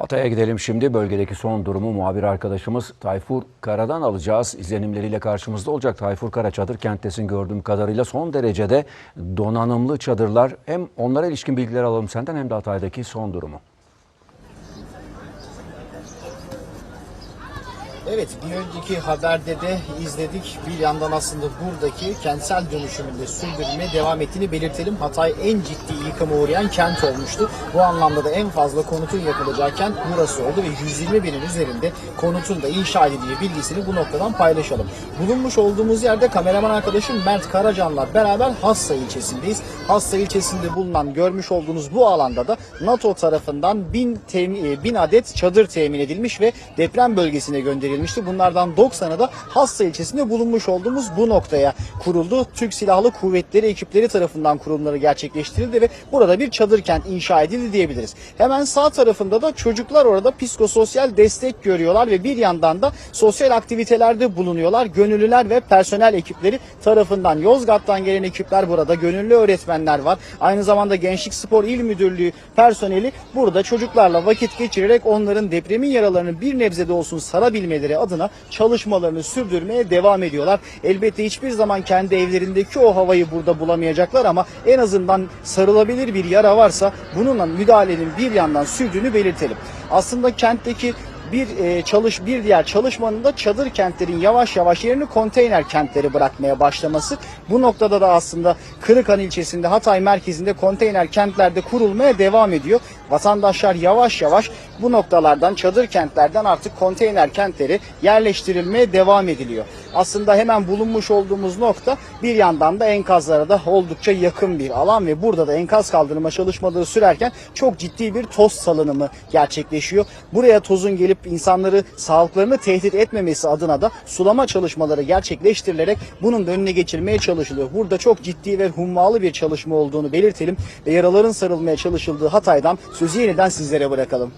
Hatay'a gidelim şimdi. Bölgedeki son durumu muhabir arkadaşımız Tayfur Kara'dan alacağız. İzlenimleriyle karşımızda olacak. Tayfur Kara çadır kenttesin gördüğüm kadarıyla son derecede donanımlı çadırlar. Hem onlara ilişkin bilgiler alalım senden hem de Hatay'daki son durumu. Evet bir önceki haberde de izledik. Bir yandan aslında buradaki kentsel dönüşümünde sürdürülmeye devam ettiğini belirtelim. Hatay en ciddi yıkıma uğrayan kent olmuştu. Bu anlamda da en fazla konutun yapılacağı kent burası oldu ve 120 binin üzerinde konutun da inşa edildiği bilgisini bu noktadan paylaşalım. Bulunmuş olduğumuz yerde kameraman arkadaşım Mert Karacan'la beraber Hassa ilçesindeyiz. Hassa ilçesinde bulunan görmüş olduğunuz bu alanda da NATO tarafından 1000 temin, 1000 adet çadır temin edilmiş ve deprem bölgesine gönderilmişti. Bunlardan 90'ı da Hassa ilçesinde bulunmuş olduğumuz bu noktaya kuruldu. Türk Silahlı Kuvvetleri ekipleri tarafından kurumları gerçekleştirildi ve burada bir çadır kent inşa edildi diyebiliriz. Hemen sağ tarafında da çocuklar orada psikososyal destek görüyorlar ve bir yandan da sosyal aktivitelerde bulunuyorlar. Gönüllüler ve personel ekipleri tarafından Yozgat'tan gelen ekipler burada. Gönüllü öğretmenler var. Aynı zamanda Gençlik Spor İl Müdürlüğü personeli burada çocuklarla vakit geçirerek onların depremin yaralarını bir nebze de olsun sarabilmeleri adına çalışmalarını sürdürmeye devam ediyorlar. Elbette hiçbir zaman kendi evlerindeki o havayı burada bulamayacaklar ama en azından sarılabilir bir yara varsa bununla müdahalenin bir yandan sürdüğünü belirtelim. Aslında kentteki bir e, çalış bir diğer çalışmanın da çadır kentlerin yavaş yavaş yerini konteyner kentleri bırakmaya başlaması. Bu noktada da aslında Kırıkhan ilçesinde Hatay merkezinde konteyner kentlerde kurulmaya devam ediyor. Vatandaşlar yavaş yavaş bu noktalardan çadır kentlerden artık konteyner kentleri yerleştirilmeye devam ediliyor. Aslında hemen bulunmuş olduğumuz nokta bir yandan da enkazlara da oldukça yakın bir alan ve burada da enkaz kaldırma çalışmaları sürerken çok ciddi bir toz salınımı gerçekleşiyor. Buraya tozun gelip insanları sağlıklarını tehdit etmemesi adına da sulama çalışmaları gerçekleştirilerek bunun önüne geçilmeye çalışılıyor. Burada çok ciddi ve hummalı bir çalışma olduğunu belirtelim ve yaraların sarılmaya çalışıldığı Hatay'dan sözü yeniden sizlere bırakalım.